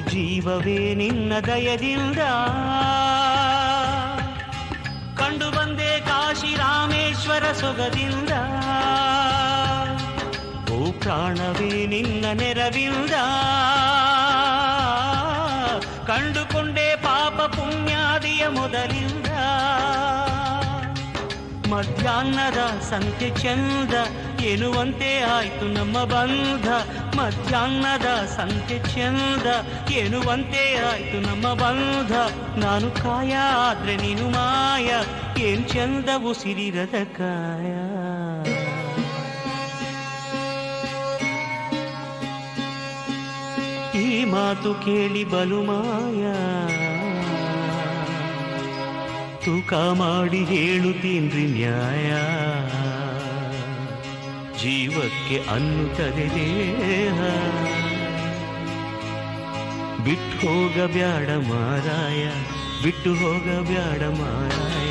ಜೀವವೇ ನಿನ್ನ ದಯದಿಂದ. ಕಂಡು ಬಂದೆ ಕಾಶಿ ರಾಮೇಶ್ವರ ಸೊಗದಿಂದ. ಓ ಪ್ರಾಣವೇ ನಿನ್ನ ನೆರವಿಂದ. ಕಂಡುಕೊಂಡೆ ಪಾಪ ಪುಣ್ಯಾದಿಯ ಮೊದಲಿಂದ. ಮಧ್ಯಾಹ್ನದ ಸಂತೆ ಚಂದ ಎನ್ನುವಂತೆ ಆಯ್ತು ನಮ್ಮ ಬಂಧ? ಮಧ್ಯಾಹ್ನದ ಸಂಖ್ಯೆ ಚಂದ ಎನ್ನುವಂತೆ ಆಯ್ತು ನಮ್ಮ ಬಂಧ? ನಾನು ಕಾಯ, ಆದ್ರೆ ನೀನು ಮಾಯ, ಏನ್ ಚಂದ ಉಸಿರಿರದ ಕಾಯ? ಈ ಮಾತು ಕೇಳಿ ಬಲು ಮಾಯ. ತೂಕ ಮಾಡಿ ಹೇಳುತ್ತೀನ್ರಿ ನ್ಯಾಯ. ಜೀವಕ್ಕೆ ಅನ್ನುತ್ತದೆ ದೇಹ. ಬಿಟ್ಟು ಹೋಗಬ್ಯಾಡ ಮಾರಾಯ ಬಿಟ್ಟು ಹೋಗಬ್ಯಾಡ ಮಾರಾಯ.